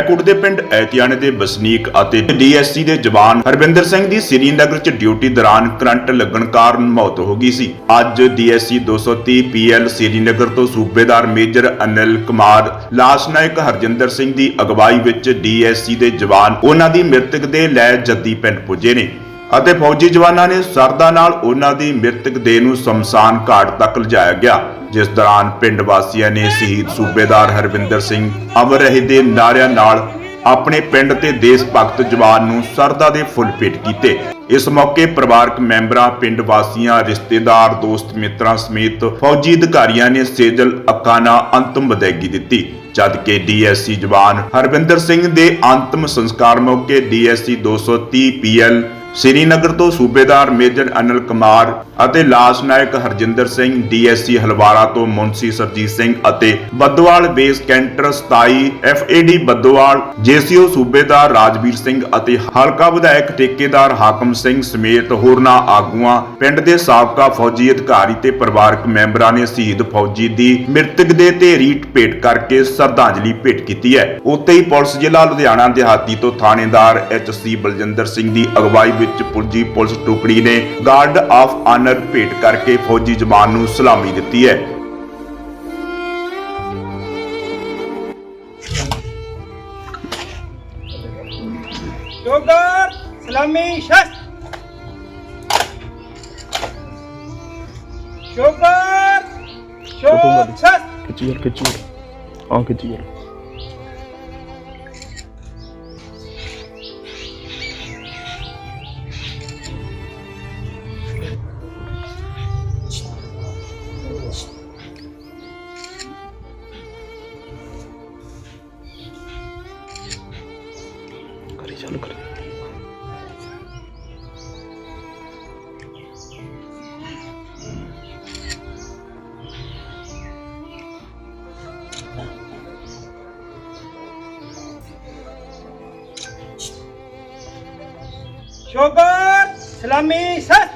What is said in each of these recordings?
ਰੈਕੋਟ ਦੇ ਪਿੰਡ ਐਤਿਆਣੇ ਦੇ ਵਸਨੀਕ ਅਤੇ ਡੀਐਸਸੀ ਦੇ ਜਵਾਨ ਹਰਵਿੰਦਰ ਸਿੰਘ ਦੀ ਸ੍ਰੀਨਗਰ 'ਚ ਡਿਊਟੀ ਦੌਰਾਨ ਕਰੰਟ ਲੱਗਣ ਕਾਰਨ ਮੌਤ ਹੋ ਗਈ ਸੀ। ਅੱਜ ਡੀਐਸਸੀ 230 ਪੀਐਲ ਸ੍ਰੀਨਗਰ ਤੋਂ ਸੂਬੇਦਾਰ ਮੇਜਰ ਅਨਿਲ ਕੁਮਾਰ, ਲਾਸ਼ ਨਾਇਕ ਹਰਜਿੰਦਰ ਸਿੰਘ ਦੀ ਅਗਵਾਈ ਵਿੱਚ ਡੀਐਸਸੀ ਦੇ ਜਵਾਨ ਉਹਨਾਂ ਦੀ ਮ੍ਰਿਤਕ ਦੇ ਲੈ ਜੱਦੀ ਪਿੰਡ ਪੁੱਜੇ ਨੇ। ਅਤੇ ਫੌਜੀ ਜਵਾਨਾਂ ਨੇ ਸਰਦਾ ਨਾਲ ਉਹਨਾਂ ਦੀ ਮ੍ਰਿਤਕ ਦੇਹ ਨੂੰ ਸ਼ਮਸ਼ਾਨ ਘਾਟ ਤੱਕ ਲਿਜਾਇਆ ਗਿਆ, ਜਿਸ ਦੌਰਾਨ ਪਿੰਡ ਵਾਸੀਆਂ ਨੇ ਸ਼ਹੀਦ ਸੂਬੇਦਾਰ ਹਰਵਿੰਦਰ ਸਿੰਘ ਅਮਰ ਰਹੇ ਦੇ ਨਾਰਿਆਂ ਨਾਲ ਆਪਣੇ ਪਿੰਡ ਤੇ ਦੇਸ਼ ਭਗਤ ਜਵਾਨ ਨੂੰ ਸਰਦਾ ਦੇ ਫੁੱਲ ਭੇਟ ਕੀਤੇ। ਇਸ ਮੌਕੇ ਪਰਿਵਾਰਕ ਮੈਂਬਰਾਂ, ਪਿੰਡ ਵਾਸੀਆਂ, ਰਿਸ਼ਤੇਦਾਰ, ਦੋਸਤ ਮਿੱਤਰਾਂ ਸਮੇਤ ਫੌਜੀ ਅਧਿਕਾਰੀਆਂ ਨੇ ਸੇਜਲ ਅੱਖਾਂ ਨਾਲ ਅੰਤਮ ਵਿਦਾਇਗੀ ਦਿੱਤੀ, ਜਦ ਕਿ ਡੀਐਸਸੀ ਜਵਾਨ ਹਰਵਿੰਦਰ ਸਿੰਘ ਦੇ ਅੰਤਮ ਸੰਸਕਾਰ ਮੌਕੇ ਡੀਐਸਸੀ 230 ਪੀਐਲ ਸ੍ਰੀਨਗਰ ਤੋਂ ਸੂਬੇਦਾਰ ਮੇਜਰ ਅਨਿਲ ਕੁਮਾਰ ਅਤੇ ਲਾਸ ਨਾਇਕ ਹਰਜਿੰਦਰ ਸਿੰਘ, ਡੀਐਸਸੀ ਹਲਵਾਰਾ ਤੋਂ ਮੁੰਸੀ ਸਰਜੀਤ ਸਿੰਘ ਅਤੇ Baddowal base canter 27 FAD Baddowal, JCO subedar Rajveer Singh ਅਤੇ ਹਲਕਾ ਵਿਧਾਇਕ ਠੇਕੇਦਾਰ ਹਾਕਮ ਸਿੰਘ ਸਮੇਤ ਹੋਰਨਾਂ ਆਗੂਆਂ, ਪਿੰਡ ਦੇ ਸਾਬਕਾ ਫੌਜੀ ਅਧਿਕਾਰੀ ਤੇ ਪਰਿਵਾਰਕ ਮੈਂਬਰਾਂ ਨੇ ਸ਼ਹੀਦ ਫੌਜੀ ਦੀ ਮ੍ਰਿਤਕ ਦੇ ਤੇ ਰੀਟ ਭੇਟ ਕਰਕੇ ਸ਼ਰਧਾਂਜਲੀ ਭੇਟ ਕੀਤੀ ਹੈ। ਉੱਥੇ ਹੀ ਪੁਲਿਸ ਜ਼ਿਲ੍ਹਾ ਲੁਧਿਆਣਾ ਦਿਹਾਤੀ ਤੋਂ ਥਾਣੇਦਾਰ ਐਚਸੀ ਬਲਜਿੰਦਰ ਸਿੰਘ ਦੀ ਅਗਵਾਈ ਵਿੱਚ ਪੁਲਜੀ ਪੁਲਿਸ ਟੁਕੜੀ ਨੇ ਗਾਰਡ ਆਫ ਆਨਰ ਭੇਟ ਕਰਕੇ ਫੌਜੀ ਜਵਾਨ ਨੂੰ ਸਲਾਮੀ ਦਿੱਤੀ ਹੈ. Jogar Shot Shast. ਖਿੱਚੀ ਯਾਰ ਖਿੱਚੀ ਯਾਰ ਆ ਖਿੱਚੀ ਸ਼ੋਗਰ, ਸਲਾਮੀ, ਸਤ।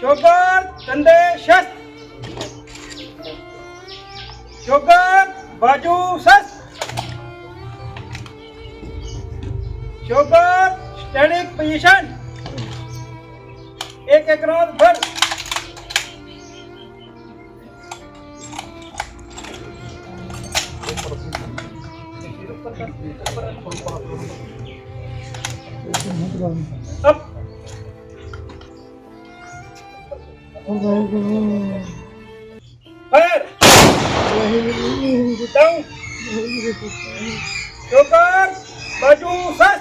ਸ਼ੋਗਰ, ਤੰਦੇ ਸ਼ਸ ਸ਼ੋਗਰ, ਬਾਜੂ ਸਸ ਸ਼ੋਗਰ ਸਟੈਂਡਿੰਗ ਪੋਜੀਸ਼ਨ। ਇੱਕ ਇੱਕ ਰੌਂਦ ਫੜ अब फायर डाउन जोकर बाजू सस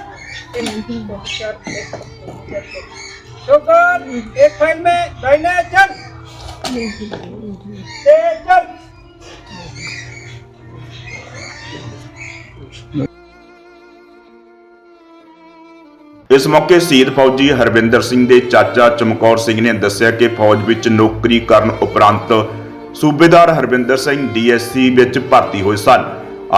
जोकर एक फाइल में दाहिने चल ਇਸ ਮੌਕੇ ਸ਼ਹੀਦ ਫੌਜੀ ਹਰਵਿੰਦਰ ਸਿੰਘ ਦੇ ਚਾਚਾ ਚਮਕੌਰ ਸਿੰਘ ਨੇ ਦੱਸਿਆ ਕਿ ਫੌਜ ਵਿੱਚ ਨੌਕਰੀ ਕਰਨ ਉਪਰੰਤ ਸੂਬੇਦਾਰ ਹਰਵਿੰਦਰ ਸਿੰਘ ਡੀਐਸਸੀ ਵਿੱਚ ਭਰਤੀ ਹੋਏ ਸਨ।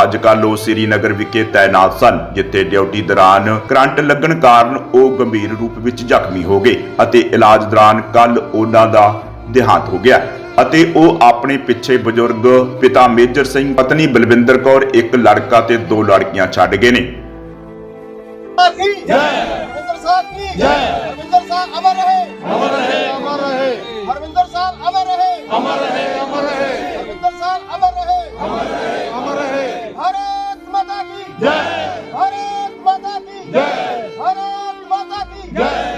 ਅੱਜ ਕੱਲ੍ਹ ਉਹ ਸ੍ਰੀਨਗਰ ਵਿਖੇ ਤਾਇਨਾਤ ਸਨ, ਜਿੱਥੇ ਡਿਊਟੀ ਦੌਰਾਨ ਕਰੰਟ ਲੱਗਣ ਕਾਰਨ ਉਹ ਗੰਭੀਰ ਰੂਪ ਵਿੱਚ ਜ਼ਖਮੀ ਹੋ ਗਏ ਅਤੇ ਇਲਾਜ ਦੌਰਾਨ ਕੱਲ ਉਹਨਾਂ ਦਾ ਦੇਹਾਂਤ ਹੋ ਗਿਆ ਅਤੇ ਉਹ ਆਪਣੇ ਪਿੱਛੇ ਬਜ਼ੁਰਗ ਪਿਤਾ ਮੇਜਰ ਸਿੰਘ, ਪਤਨੀ ਬਲਵਿੰਦਰ ਕੌਰ, ਇੱਕ ਲੜਕਾ ਤੇ ਦੋ ਲੜਕੀਆਂ ਛੱਡ ਗਏ ਨੇ। की जय हरविंदर साहब की जय हरविंदर साहब अमर रहे अमर रहे अमर रहे हरविंदर साहब अमर रहे अमर रहे अमर रहे हरविंदर साहब अमर रहे अमर रहे अमर रहे भारत माता की जय भारत माता की जय भारत माता की जय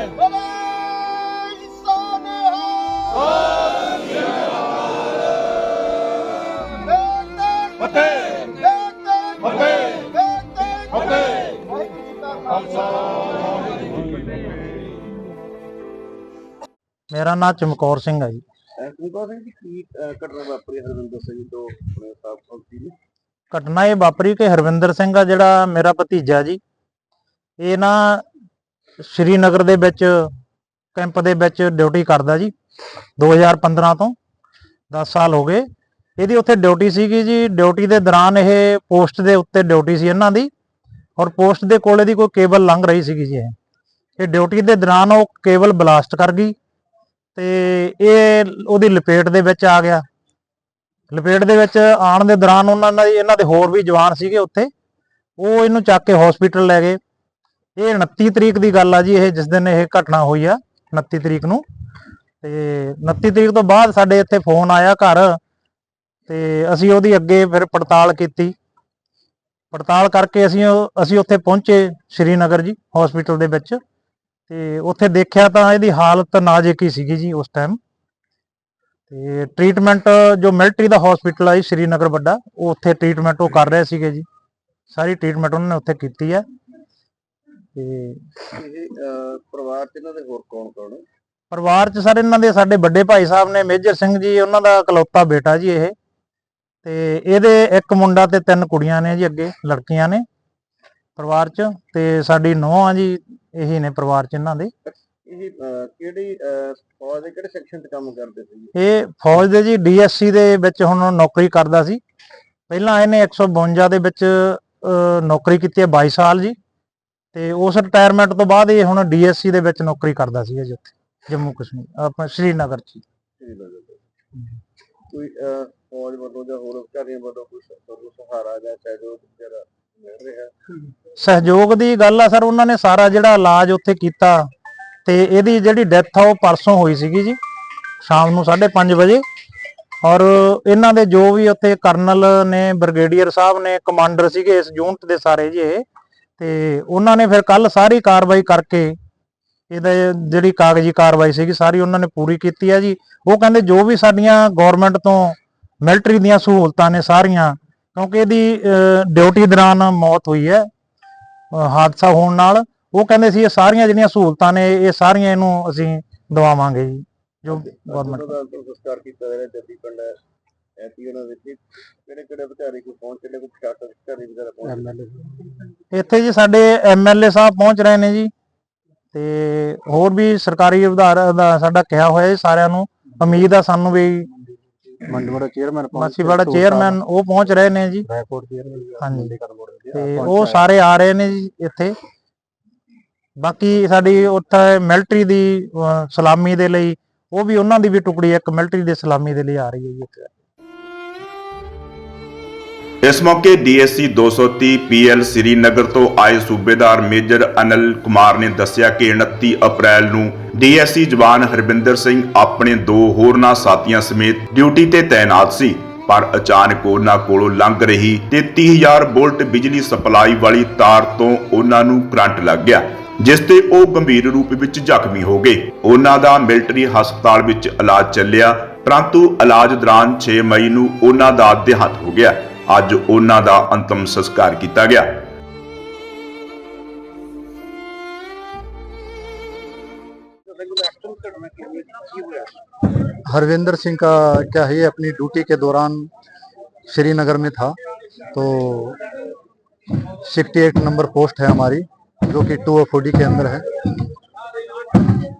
ਮੇਰਾ ਨਾਮ ਚਮਕੌਰ ਸਿੰਘ ਹੈ ਜੀ। ਤੁਮਕੋ ਸਿੰਘ ਜੀ ਕੀ ਘਟਨਾ ਵਾਪਰੀ ਹਰਵਿੰਦਰ ਸਿੰਘ ਤੋਂ ਆਪਣੇ ਸਾਹਿਬ ਫੌਜੀ ਨੇ ਘਟਨਾ ਇਹ ਵਾਪਰੀ ਕਿ ਹਰਵਿੰਦਰ ਸਿੰਘ ਆ ਜਿਹੜਾ ਮੇਰਾ ਭਤੀਜਾ ਜੀ ਇਹ ਨਾ ਸ਼੍ਰੀਨਗਰ ਦੇ ਵਿੱਚ ਕੈਂਪ ਦੇ ਵਿੱਚ ਡਿਊਟੀ ਕਰਦਾ ਜੀ 2015 ਤੋਂ 10 ਸਾਲ ਹੋ ਗਏ। ਇਹਦੀ ਉੱਥੇ ਡਿਊਟੀ ਸੀਗੀ ਜੀ ਡਿਊਟੀ ਦੇ ਦੌਰਾਨ ਇਹ ਪੋਸਟ ਦੇ ਉੱਤੇ ਡਿਊਟੀ ਸੀ ਇਹਨਾਂ ਦੀ ਔਰ ਪੋਸਟ ਦੇ ਕੋਲੇ ਦੀ ਕੋਈ ਕੇਬਲ ਲੰਘ ਰਹੀ ਸੀਗੀ ਜੀ ਇਹ ਡਿਊਟੀ ਦੇ ਦੌਰਾਨ ਉਹ ਕੇਬਲ ਬਲਾਸਟ ਕਰ ਗਈ ਤੇ ਇਹ ਉਹਦੀ ਲਪੇਟ ਦੇ ਵਿੱਚ ਆ ਗਿਆ। ਲਪੇਟ ਦੇ ਵਿੱਚ ਆਉਣ ਦੇ ਦੌਰਾਨ ਉਹਨਾਂ ਦੇ, ਇਹਨਾਂ ਦੇ ਹੋਰ ਵੀ ਜਵਾਨ ਸੀਗੇ ਉੱਥੇ। ਉਹ ਇਹਨੂੰ ਚੱਕ ਕੇ ਹਸਪੀਟਲ ਲੈ ਗਏ। ਇਹ 29 ਤਰੀਕ ਦੀ ਗੱਲ ਆ ਜੀ, ਇਹ ਜਿਸ ਦਿਨ ਇਹ ਘਟਨਾ ਹੋਈ ਆ 29 ਤਰੀਕ ਨੂੰ। ਤੇ 29 ਤਰੀਕ ਤੋਂ ਬਾਅਦ ਸਾਡੇ ਇੱਥੇ ਫੋਨ ਆਇਆ ਘਰ, ਤੇ ਅਸੀਂ ਉਹਦੀ ਅੱਗੇ ਫਿਰ ਪੜਤਾਲ ਕੀਤੀ। ਪੜਤਾਲ ਕਰਕੇ ਅਸੀਂ ਉਹ- ਅਸੀਂ ਉੱਥੇ ਪਹੁੰਚੇ ਸ਼੍ਰੀਨਗਰ ਜੀ ਹਸਪੀਟਲ ਦੇ ਵਿੱਚ। ਤੇ ਉੱਥੇ ਦੇਖਿਆ ਤਾਂ ਇਹਦੀ ਹਾਲਤ ਨਾਜ਼ੁਕ ਹੀ ਸੀਗੀ ਜੀ ਉਸ ਟਾਈਮ ਤੇ ਟ੍ਰੀਟਮੈਂਟ ਜੋ ਮਿਲਟਰੀ ਦਾ ਹਸਪੀਟਲ ਆ ਜੀ ਸ਼੍ਰੀਨਗਰ ਵੱਡਾ ਉਹ ਉੱਥੇ ਟ੍ਰੀਟਮੈਂਟ ਉਹ ਕਰ ਰਹੇ ਸੀਗੇ ਜੀ। ਸਾਰੀ ਟ੍ਰੀਟਮੈਂਟ ਉਹਨਾਂ ਨੇ ਉੱਥੇ ਕੀਤੀ ਹੈ ਤੇ ਇਹ ਪਰਿਵਾਰ ਚ ਇਹਨਾਂ ਦੇ ਹੋਰ ਕੌਣ ਕੌਣ ਪਰਿਵਾਰ ਚ ਸਰ ਇਹਨਾਂ ਦੇ ਸਾਡੇ ਵੱਡੇ ਭਾਈ ਸਾਹਿਬ ਨੇ ਮੇਜਰ ਸਿੰਘ ਜੀ ਉਹਨਾਂ ਦਾ ਇਕਲੌਤਾ ਬੇਟਾ ਜੀ ਇਹ। ਤੇ ਇਹਦੇ ਇੱਕ ਮੁੰਡਾ ਤੇ ਤਿੰਨ ਕੁੜੀਆਂ ਨੇ ਜੀ ਅੱਗੇ ਲੜਕੀਆਂ ਨੇ ਪਰਿਵਾਰ ਚ। ਤੇ ਸਾਡੀ ਨੂੰਹ ਆ ਜੀ ਇਹੀ ਨੇ ਪਰਿਵਾਰ ਚ ਇਹਨਾਂ ਦੇ। ਇਹ ਕਿਹੜੀ ਫੌਜ ਦੇ ਕਿਹੜੇ ਸੈਕਸ਼ਨ 'ਚ ਕੰਮ ਕਰਦੇ ਸੀ? ਇਹ ਫੌਜ ਦੇ ਜੀ ਡੀਐਸਸੀ ਦੇ ਵਿੱਚ ਹੁਣ ਨੌਕਰੀ ਕਰਦਾ ਸੀ। ਪਹਿਲਾਂ ਇਹਨੇ 152 ਦੇ ਵਿੱਚ ਨੌਕਰੀ ਕੀਤੀ ਹੈ 22 ਸਾਲ ਜੀ। ਤੇ ਉਸ ਰਿਟਾਇਰਮੈਂਟ ਤੋਂ ਬਾਅਦ ਇਹ ਹੁਣ ਡੀਐਸਸੀ ਦੇ ਵਿੱਚ ਨੌਕਰੀ ਕਰਦਾ ਸੀ ਜੀ ਉੱਥੇ ਜੰਮੂ ਕਸ਼ਮੀਰ ਆਪਣਾ ਸ਼੍ਰੀਨਗਰ ਚ। ਕੋਈ ਫੌਜ ਵੱਲੋਂ ਜਾਂ ਹੋਰ ਅਧਿਕਾਰੀਆਂ ਵੱਲੋਂ ਕੋਈ ਸਹਾਰਾ ਜਾਂ ਸਹਿਯੋਗ ਵਗੈਰਾ ਸਹਿਯੋਗ ਦੀ ਗੱਲ ਆ ਸਰ, ਉਹਨਾਂ ਨੇ ਸਾਰਾ ਜਿਹੜਾ ਇਲਾਜ ਉੱਥੇ ਕੀਤਾ ਤੇ ਇਹਦੀ ਜਿਹੜੀ ਡੈਥ ਆ ਉਹ ਪਰਸੋਂ ਹੋਈ ਸੀਗੀ ਜੀ, ਸ਼ਾਮ ਨੂੰ 5:30 ਵਜੇ। ਔਰ ਇਹਨਾਂ ਦੇ ਜੋ ਵੀ ਉੱਥੇ ਕਰਨਲ ਨੇ, ਬ੍ਰਿਗੇਡੀਅਰ ਸਾਹਿਬ ਨੇ, ਕਮਾਂਡਰ ਸੀਗੇ ਇਸ ਯੂਨਿਟ ਦੇ ਸਾਰੇ ਜੀ ਤੇ ਉਹਨਾਂ ਨੇ ਫਿਰ ਕੱਲ ਸਾਰੀ ਕਾਰਵਾਈ ਕਰਕੇ ਇਹਦੇ ਜਿਹੜੀ ਕਾਗਜ਼ੀ ਕਾਰਵਾਈ ਸੀਗੀ, ਸਾਰੀ ਉਹਨਾਂ ਨੇ ਪੂਰੀ ਕੀਤੀ ਆ ਜੀ। ਉਹ ਕਹਿੰਦੇ ਜੋ ਵੀ ਸਾਡੀਆਂ ਗਵਰਨਮੈਂਟ ਤੋਂ ਮਿਲਟਰੀ ਦੀਆਂ ਸਹੂਲਤਾਂ ਨੇ ਸਾਰੀਆਂ ਕਿਉਂਕਿ ਇਹਦੀ ਡਿਊਟੀ ਦੌਰਾਨ ਮੌਤ ਹੋਈ ਹੈ ਹਾਦਸਾ ਹੋਣ ਨਾਲ। ਉਹ ਕਹਿੰਦੇ ਸੀ ਇਹ ਸਾਰੀਆਂ ਜਿਹੜੀਆਂ ਸਹੂਲਤਾਂ ਨੇ ਇਹ ਸਾਰੀਆਂ ਇਹਨੂੰ ਅਸੀਂ ਦਵਾਵਾਂਗੇ ਜੀ ਜੋ ਗਵਰਨਮੈਂਟ ਦਾ ਸੰਸਕਾਰ ਕੀਤਾ ਜਾ ਰਿਹਾ ਜੱਦੀ ਪਿੰਡ ਐਪੀ ਉਹਨਾਂ ਵਿੱਚ ਕਿਹੜੇ ਕਿਹੜੇ ਅਧਿਕਾਰੀ ਕੋਈ ਪਹੁੰਚ ਚਲੇ ਕੋਈ ਪ੍ਰਸ਼ਾਸਨ ਅਧਿਕਾਰੀ ਵਗੈਰਾ ਪਹੁੰਚ ਇੱਥੇ ਜੀ ਸਾਡੇ ਐਮਐਲਏ ਸਾਹਿਬ ਪਹੁੰਚ ਰਹੇ ਨੇ ਜੀ ਤੇ ਹੋਰ ਵੀ ਸਰਕਾਰੀ ਦਾ ਸਾਡਾ ਕਿਹਾ ਹੋਇਆ ਜੀ ਸਾਰਿਆਂ ਨੂੰ ਉਮੀਦ ਆ ਸਾਨੂੰ ਵੀ ਮੰਡਵੜਾ ਚੇਅਰਮੈਨ ਮਾਛੀਵਾੜਾ ਚੇਅਰਮੈਨ ਉਹ ਪਹੁੰਚ ਰਹੇ ਨੇ ਜੀ। ਰਾਏਕੋਟ ਚੇਅਰਮੈਨ ਹਾਂਜੀ। ਤੇ ਉਹ ਸਾਰੇ ਆ ਰਹੇ ਨੇ ਜੀ ਇੱਥੇ। ਬਾਕੀ ਸਾਡੀ ਉੱਥੇ ਮਿਲਟਰੀ ਦੀ ਸਲਾਮੀ ਦੇ ਲਈ ਉਹ ਵੀ ਉਹਨਾਂ ਦੀ ਵੀ ਟੁਕੜੀ ਇੱਕ ਮਿਲਟਰੀ ਦੇ ਸਲਾਮੀ ਦੇ ਲਈ ਆ ਰਹੀ ਹੈ ਜੀ ਇੱਥੇ। ਇਸ ਮੌਕੇ ਡੀਐਸਸੀ 230 ਪੀਐਲ ਸ੍ਰੀਨਗਰ ਤੋਂ ਆਏ ਸੂਬੇਦਾਰ ਮੇਜਰ ਅਨਿਲ ਕੁਮਾਰ ਨੇ ਦੱਸਿਆ ਕਿ 29 ਅਪ੍ਰੈਲ ਨੂੰ ਡੀਐਸਸੀ ਜਵਾਨ ਹਰਬਿੰਦਰ ਸਿੰਘ ਆਪਣੇ ਦੋ ਹੋਰਨਾਂ ਸਾਥੀਆਂ ਸਮੇਤ ਡਿਊਟੀ ਤੇ ਤਾਇਨਾਤ ਸੀ, ਪਰ ਅਚਾਨਕ ਉਹਨਾਂ ਕੋਲੋਂ ਲੰਘ ਰਹੀ 33000 ਵੋਲਟ ਬਿਜਲੀ ਸਪਲਾਈ ਵਾਲੀ ਤਾਰ ਤੋਂ ਉਹਨਾਂ ਨੂੰ ਕਰੰਟ ਲੱਗ ਗਿਆ, ਜਿਸ ਤੇ ਉਹ ਗੰਭੀਰ ਰੂਪ ਵਿੱਚ ਜ਼ਖਮੀ ਹੋ ਗਏ। ਉਹਨਾਂ ਦਾ ਮਿਲਟਰੀ ਹਸਪਤਾਲ ਵਿੱਚ ਇਲਾਜ ਚੱਲਿਆ ਪਰੰਤੂ ਇਲਾਜ ਦੌਰਾਨ 6 ਮਈ ਨੂੰ ਉਹਨਾਂ ਦਾ ਦੇਹਾਂਤ ਹੋ ਗਿਆ ਅੱਜ ਉਹਨਾਂ ਦਾ ਅੰਤਮ ਸੰਸਕਾਰ ਕੀਤਾ ਗਿਆ हरविंदर सिंह का क्या है ये अपनी ड्यूटी के दौरान श्रीनगर में था तो 68 नंबर पोस्ट है हमारी जो कि टू फोर्टी के अंदर है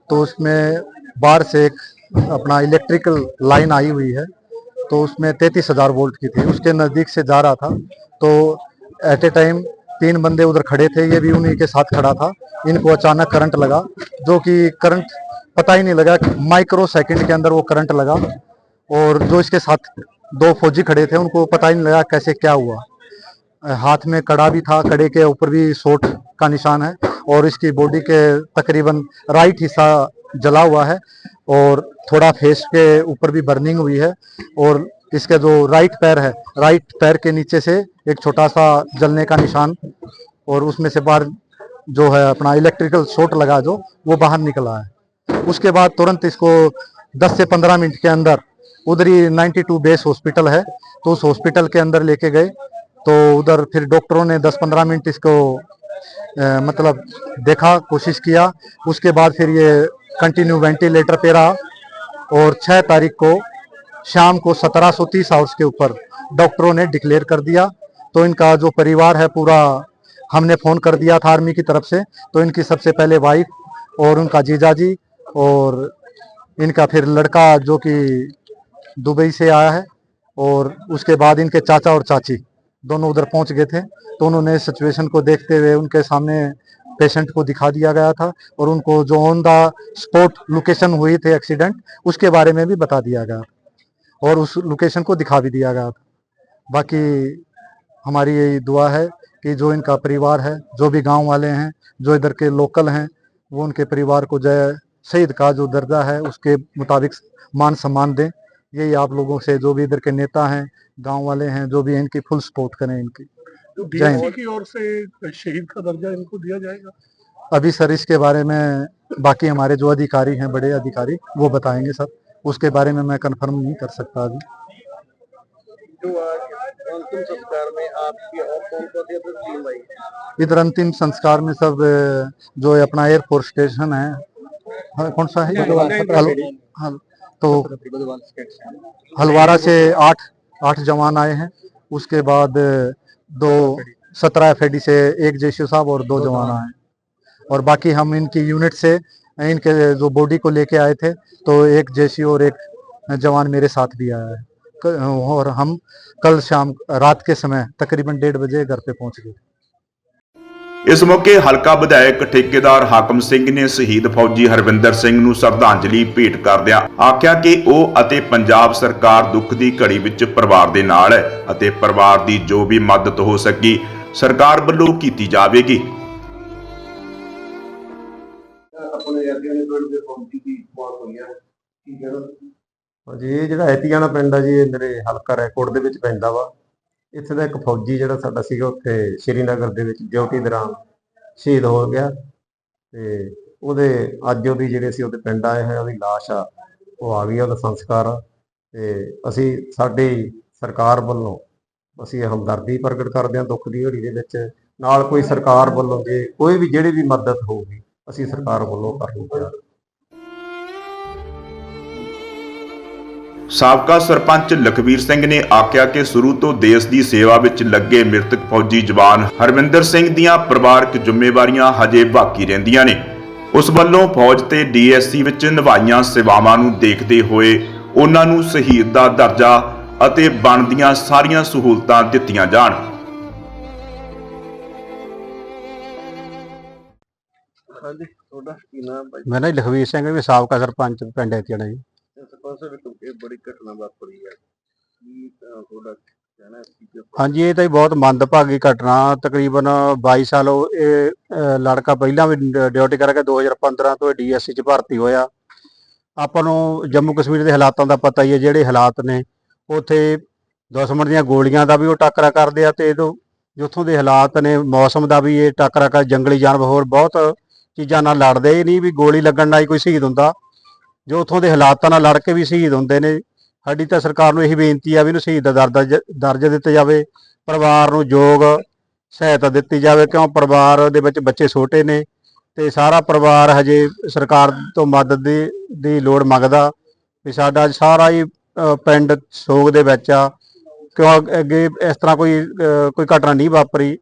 तो उसमें बाहर से एक अपना इलेक्ट्रिकल लाइन आई हुई है तो उसमें तैतीस हज़ार वोल्ट की थी। उसके नज़दीक से जा रहा था तो एट ए टाइम तीन बंदे उधर खड़े थे, ये भी उन्हीं के साथ खड़ा था। इनको अचानक करंट लगा, जो कि करंट पता ही नहीं लगा माइक्रो सेकंड के अंदर वो करंट लगा, और जो इसके साथ दो फौजी खड़े थे, उनको पता ही नहीं लगा कैसे क्या हुआ। हाथ में कड़ा भी था, कड़े के ऊपर भी सोट का निशान है, और इसकी बॉडी के तकरीबन राइट हिस्सा जला हुआ है और थोड़ा फेस के ऊपर भी बर्निंग हुई है और इसके जो राइट पैर है राइट पैर के नीचे से एक छोटा सा जलने का निशान और उसमें से बाहर जो है अपना इलेक्ट्रिकल शॉट लगा जो वो बाहर निकला है। उसके बाद तुरंत इसको 10 से 15 मिनट के अंदर उधर ही 92 बेस हॉस्पिटल है तो उस हॉस्पिटल के अंदर लेके गए तो उधर फिर डॉक्टरों ने 10-15 मिनट इसको अ, मतलब देखा कोशिश किया उसके बाद फिर ये कंटिन्यू वेंटिलेटर पे रहा और 6 तारीख को शाम को 1730 आवर्स के ऊपर डॉक्टरों ने डिक्लेयर कर दिया। तो इनका जो परिवार है पूरा हमने फ़ोन कर दिया था आर्मी की तरफ़ से। तो इनकी सबसे पहले वाइफ और उनका जीजा जी और इनका फिर लड़का जो कि दुबई से आया है और उसके बाद इनके चाचा और चाची दोनों उधर पहुँच गए थे। तो उन्होंने सिचुएशन को देखते हुए उनके सामने पेशेंट को दिखा दिया गया था और उनको जो ऑन द स्पॉट लोकेशन हुई थे एक्सीडेंट उसके बारे में भी बता दिया गया और उस लोकेशन को दिखा भी दिया गया था। बाकी हमारी यही दुआ है कि जो इनका परिवार है, जो भी गाँव वाले हैं, जो इधर के लोकल हैं, वो उनके परिवार को जय शहीद का जो दर्जा है, उसके मुताबिक मान सम्मान दें। यही आप लोगों से जो भी इधर के नेता हैं, गाँव वाले हैं, जो भी इनकी फुल सपोर्ट करें इनकी। तो की ओर से शहीद का दर्जा इनको दिया जाएगा। अभी सर इसके बारे में बाकी हमारे जो अधिकारी हैं बड़े अधिकारी वो बताएँगे सर। उसके बारे में मैं कंफर्म नहीं कर सकता अभी। जो अंतिम संस्कार में आपकी और कौन कौन सी टीम आई? इधर अंतिम संस्कार में सब जो अपना एयरफोर्स स्टेशन है हाँ, कौन सा है? हल- तो हलवारा से आठ आठ जवान आए हैं। उसके बाद दो सत्रह एफ़ से एक जेशू साहब और दो जवान आए। हैं। और बाकी हम इनकी यूनिट से इनके जो बॉडी को लेके आए थे तो एक जेसी और एक जवान मेरे साथ भी आया है। और हम कल शाम रात के समय तकरीबन डेढ़ बजे घर पे पहुँच गए ਇਸ ਮੌਕੇ ਹਲਕਾ ਵਿਧਾਇਕ ਠੇਕੇਦਾਰ ਹਾਕਮ ਸਿੰਘ ਨੇ ਸ਼ਹੀਦ ਫੌਜੀ ਹਰਵਿੰਦਰ ਸਿੰਘ ਨੂੰ ਸ਼ਰਧਾਂਜਲੀ ਭੇਟ ਕਰਦਿਆਂ ਆਖਿਆ ਕਿ ਉਹ ਅਤੇ ਪੰਜਾਬ ਸਰਕਾਰ ਦੁੱਖ ਦੀ ਘੜੀ ਵਿੱਚ ਪਰਿਵਾਰ ਦੇ ਨਾਲ ਹੈ ਅਤੇ ਪਰਿਵਾਰ ਦੀ ਜੋ ਵੀ ਮਦਦ ਹੋ ਸਕੀ ਸਰਕਾਰ ਵੱਲੋਂ ਕੀਤੀ ਜਾਵੇਗੀ। ਆਪਣੇ ਅੱਗੇ ਨੇ ਪਿੰਡ ਦੇ ਫੌਜੀ ਦੀ ਮੌਤ ਹੋਈ ਹੈ? ਕੀ ਕਹਿਣਾ? ਹਾਂਜੀ ਇਹ ਜਿਹੜਾ ਐਤੀਆਣਾ ਪਿੰਡ ਆ ਜੀ ਇਹ ਮੇਰੇ ਹਲਕਾ ਰੈਕੋਰਡ ਦੇ ਵਿੱਚ ਪੈਂਦਾ ਵਾ। ਇੱਥੇ ਦਾ ਇੱਕ ਫੌਜੀ ਜਿਹੜਾ ਸਾਡਾ ਸੀਗਾ ਉੱਥੇ ਸ਼੍ਰੀਨਗਰ ਦੇ ਵਿੱਚ ਡਿਊਟੀ ਦੌਰਾਨ ਸ਼ਹੀਦ ਹੋ ਗਿਆ ਤੇ ਉਹਦੇ ਅੱਜ ਉਹਦੀ ਜਿਹੜੇ ਅਸੀਂ ਉਹਦੇ ਪਿੰਡ ਆਏ ਹੋਏ ਉਹਦੀ ਲਾਸ਼ ਆ, ਉਹ ਆ ਗਈ ਉਹਦਾ ਸੰਸਕਾਰ ਆ ਤੇ ਅਸੀਂ ਸਾਡੀ ਸਰਕਾਰ ਵੱਲੋਂ ਅਸੀਂ ਹਮਦਰਦੀ ਪ੍ਰਗਟ ਕਰਦੇ ਹਾਂ, ਦੁੱਖ ਦੀ ਘੜੀ ਦੇ ਵਿੱਚ ਨਾਲ ਕੋਈ ਸਰਕਾਰ ਵੱਲੋਂ ਜੇ ਕੋਈ ਵੀ ਜਿਹੜੀ ਵੀ ਮਦਦ ਹੋਊਗੀ, ਅਸੀਂ ਸਰਕਾਰ ਵੱਲੋਂ ਕਰਨ ਨੂੰ ਸਾਬਕਾ ਸਰਪੰਚ ਲਖਵੀਰ ਸਿੰਘ ਨੇ ਆਖਿਆ ਕਿ ਸ਼ੁਰੂ ਤੋਂ ਦੇਸ਼ ਦੀ ਸੇਵਾ ਵਿੱਚ ਲੱਗੇ ਮ੍ਰਿਤਕ ਫੌਜੀ ਜਵਾਨ ਹਰਵਿੰਦਰ ਸਿੰਘ ਦੀਆਂ ਪਰਿਵਾਰਕ ਜ਼ਿੰਮੇਵਾਰੀਆਂ ਹਜੇ ਬਾਕੀ ਰਹਿੰਦੀਆਂ ਨੇ। ਉਸ ਵੱਲੋਂ ਫੌਜ ਤੇ ਡੀਐਸਸੀ ਵਿੱਚ ਨਿਭਾਈਆਂ ਸੇਵਾਵਾਂ ਨੂੰ ਦੇਖਦੇ ਹੋਏ ਉਹਨਾਂ ਨੂੰ ਸ਼ਹੀਦ ਦਾ ਦਰਜਾ ਅਤੇ ਬਣਦੀਆਂ ਸਾਰੀਆਂ ਸਹੂਲਤਾਂ ਦਿੱਤੀਆਂ ਜਾਣ। ਹਾਂਜੀ ਤੁਹਾਡਾ ਕੀ ਨਾਮ ਭਾਈ? ਮੈਂ ਨਾ ਜੀ ਲਖਵੀਰ ਸਿੰਘ ਵੀ ਸਾਬਕਾ ਸਰਪੰਚ ਪਿੰਡ ਐਤੀਆਣਾ ਜੀ। ਸਰਪੰਚ ਸਾਹਿਬ ਇੱਕ ਇਹ ਬੜੀ ਘਟਨਾ ਵਾਪਰੀ ਹੈ। ਕੀ ਅਹ, ਤੁਹਾਡਾ ਕਹਿਣਾ ਹੈ ਕਿ ਜੋ ਹਾਂਜੀ ਇਹ ਤਾਂ ਜੀ ਬਹੁਤ ਮੰਦਭਾਗੀ ਘਟਨਾ। ਤਕਰੀਬਨ 22 ਸਾਲ ਉਹ ਇਹ ਅਹ, ਲੜਕਾ ਪਹਿਲਾਂ ਵੀ ਡ- ਡਿਊਟੀ ਕਰਕੇ 2015 ਤੋਂ ਡੀਐਸਸੀ ਚ ਭਰਤੀ ਹੋਇਆ। ਆਪਾਂ ਨੂੰ ਜੰਮੂ ਕਸ਼ਮੀਰ ਦੇ ਹਾਲਾਤਾਂ ਦਾ ਪਤਾ ਹੀ ਹੈ ਜਿਹੜੇ ਹਾਲਾਤ ਨੇ। ਉੱਥੇ ਦੁਸ਼ਮਣ ਦੀਆਂ ਗੋਲੀਆਂ ਦਾ ਵੀ ਉਹ ਟਾਕਰਾ ਕਰਦੇ ਆ ਤੇ ਇਹਦੋਂ ਜੋ ਦੇ ਹਾਲਾਤ ਨੇ ਮੌਸਮ ਦਾ ਵੀ ਇਹ ਟਾਕਰਾ ਕਰ ਜੰਗਲੀ ਜਾਨਵਰ ਹੋਰ ਬਹੁਤ ਚੀਜ਼ਾਂ ਨਾਲ ਲੜਦੇ ਹੀ ਨਹੀਂ ਵੀ ਗੋਲੀ ਲੱਗਣ ਨਾਲ ਹੀ ਕੋਈ ਸ਼ਹੀਦ ਹੁੰਦਾ। ਜੋ ਉੱਥੋਂ ਦੇ ਹਾਲਾਤਾਂ ਨਾਲ ਲੜ ਕੇ ਵੀ ਸ਼ਹੀਦ ਹੁੰਦੇ ਨੇ ਸਾਡੀ ਤਾਂ ਸਰਕਾਰ ਨੂੰ ਇਹੀ ਬੇਨਤੀ ਆ ਵੀ ਇਹਨੂੰ ਸ਼ਹੀਦ ਦਾ ਦਰਜਾ ਦਰਜਾ ਦਿੱਤਾ ਜਾਵੇ ਪਰਿਵਾਰ ਨੂੰ ਯੋਗ ਸਹਾਇਤਾ ਦਿੱਤੀ ਜਾਵੇ ਕਿਉਂ ਪਰਿਵਾਰ ਦੇ ਵਿੱਚ ਬੱਚੇ ਛੋਟੇ ਨੇ ਤੇ ਸਾਰਾ ਪਰਿਵਾਰ ਹਜੇ ਸਰਕਾਰ ਤੋਂ ਮਦਦ ਦੀ ਦੀ ਲੋੜ ਮੰਗਦਾ ਵੀ ਸਾਡਾ ਸਾਰਾ ਹੀ ਪਿੰਡ ਸੋਗ ਦੇ ਵਿੱਚ ਆ ਕਿਉਂ ਅੱਗੇ ਇਸ ਤਰ੍ਹਾਂ ਕੋਈ ਅ, ਕੋਈ ਘਟਨਾ ਨਹੀਂ ਵਾਪਰੀ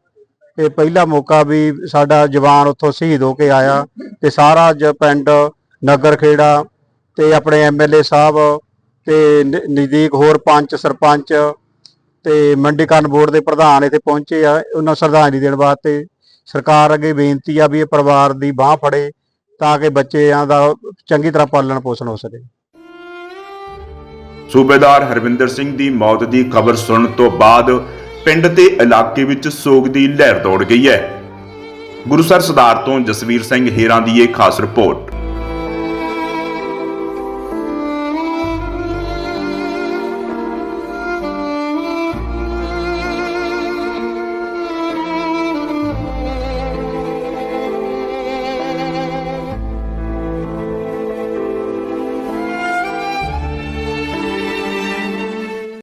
ਤੇ ਪਹਿਲਾ ਮੌਕਾ ਵੀ ਸਾਡਾ ਜਵਾਨ ਉੱਥੋਂ ਸ਼ਹੀਦ ਹੋ ਕੇ ਆਇਆ ਤੇ ਸਾਰਾ ਜ ਪਿੰਡ ਨਗਰ ਖੇੜਾ ਤੇ ਆਪਣੇ ਐਮਐਲਏ ਸਾਹਿਬ ਤੇ ਨ- ਨਜ਼ਦੀਕ ਹੋਰ ਪੰਚ ਸਰਪੰਚ ਤੇ ਮੰਡੀਕਰਨ ਬੋਰਡ ਦੇ ਪ੍ਰਧਾਨ ਇੱਥੇ ਪਹੁੰਚੇ ਆ, ਉਹਨਾਂ ਸ਼ਰਧਾਂਜਲੀ ਦੇਣ ਵਾਸਤੇ। ਸਰਕਾਰ ਅੱਗੇ ਬੇਨਤੀ ਆ ਵੀ ਇਹ ਪਰਿਵਾਰ ਦੀ ਬਾਹ ਫੜੇ ਤਾਂ ਕਿ ਬੱਚਿਆਂ ਦਾ ਚੰਗੀ ਤਰ੍ਹਾਂ ਪਾਲਣ ਪੋਸ਼ਣ ਹੋ ਸਕੇ। ਸੂਬੇਦਾਰ ਹਰਵਿੰਦਰ ਸਿੰਘ ਦੀ ਮੌਤ ਦੀ ਖਬਰ ਸੁਣਨ ਤੋਂ ਬਾਅਦ ਪਿੰਡ ਤੇ ਇਲਾਕੇ ਵਿੱਚ ਸੋਗ ਦੀ ਲਹਿਰ ਦੌੜ ਗਈ ਹੈ। ਗੁਰੂਸਰ ਸਰਦਾਰ ਤੋਂ ਜਸਵੀਰ ਸਿੰਘ ਹੇਰਾਂ ਦੀ ਇਹ ਖਾਸ ਰਿਪੋਰਟ।